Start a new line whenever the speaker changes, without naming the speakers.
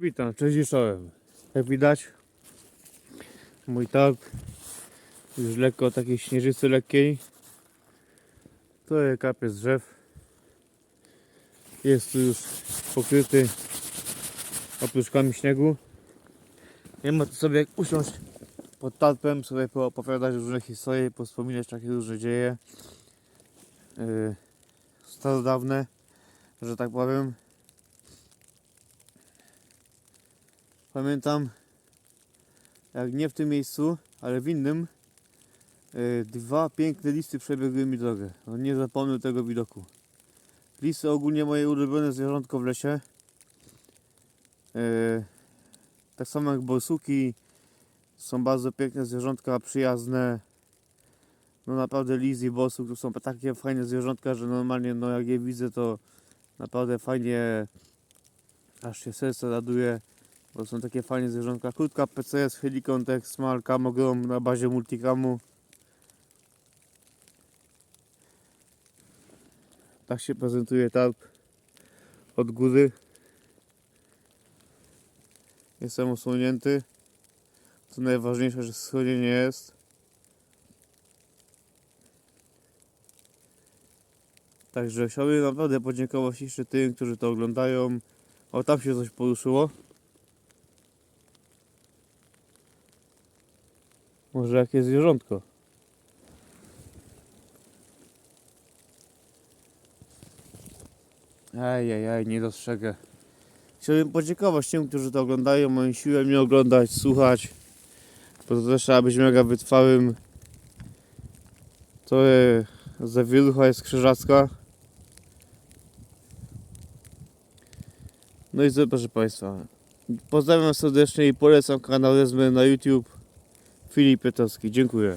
Witam, cześć i czołem. Jak widać, mój targ już lekko takiej śnieżycy lekkiej. To jest kapie z drzew. Jest tu już pokryty opróczkami śniegu. Nie ma tu sobie jak usiąść pod tarpem, sobie poopowiadać różne historie, pospominać takie różne dzieje. Yy, starodawne, że tak powiem. Pamiętam, jak nie w tym miejscu, ale w innym, yy, dwa piękne listy przebiegły mi drogę. No, nie zapomnę tego widoku. Lisy ogólnie moje ulubione zwierzątko w lesie. Yy, tak samo jak borsuki. Są bardzo piękne zwierzątka, przyjazne. No naprawdę lis i borsuk to są takie fajne zwierzątka, że normalnie no jak je widzę to naprawdę fajnie aż się serce raduje. Bo są takie fajne zwierzątka. Krótka PCS, Helicon Tech Small Camogrom na bazie Multicamu. Tak się prezentuje tarp od góry. Jestem usunięty. Co najważniejsze, że schronienie jest. Także chciałbym naprawdę podziękować jeszcze tym, którzy to oglądają. O, tam się coś poruszyło. Może jakieś zwierzątko. Ajajaj, nie dostrzegę. Chciałbym podziękować tym, którzy to oglądają, mają siłę mnie oglądać, słuchać. Bo to też trzeba być mega wytrwałym. To jest zawierucha jest krzyżacka. No i co, Państwa. Pozdrawiam serdecznie i polecam kanał Rezmy na YouTube. Filip Pietowski, dziękuję.